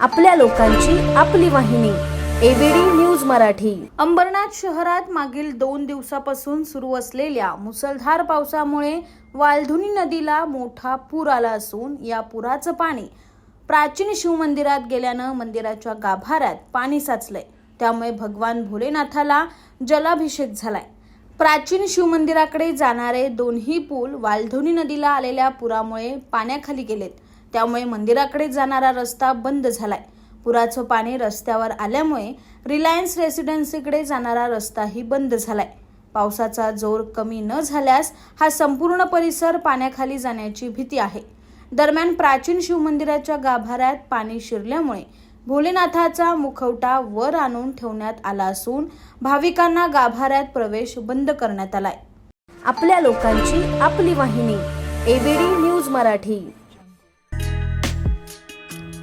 आपल्या लोकांची आपली वाहिनी एबीडी न्यूज मराठी. अंबरनाथ शहरात मागील दोन दिवसापासून सुरू असलेल्या मुसळधार पावसामुळे वालधुनी नदीला मोठा पूर आला असून या पुराचं पाणी प्राचीन शिवमंदिरात गेल्यानं मंदिराच्या गाभाऱ्यात पाणी साचलंय. त्यामुळे भगवान भोलेनाथाला जलाभिषेक झालाय. प्राचीन शिवमंदिराकडे जाणारे दोन्ही पूल वालधुनी नदीला आलेल्या पुरामुळे पाण्याखाली गेलेत. त्यामुळे मंदिराकडे जाणारा रस्ता बंद झालाय. पुराचं पाणी रस्त्यावर आल्यामुळे रिलायन्स रेसिडेन्सीकडे जाणारा रस्ताही बंद झालाय. पावसाचा जोर कमी न झाल्यास हा संपूर्ण परिसर पाण्याखाली जाण्याची भीती आहे. दरम्यान प्राचीन शिवमंदिराच्या गाभाऱ्यात पाणी शिरल्यामुळे भोलेनाथाचा मुखवटा वर आणून ठेवण्यात आला असून भाविकांना गाभाऱ्यात प्रवेश बंद करण्यात आलाय. आपल्या लोकांची आपली वाहिनी एबीडी न्यूज मराठी.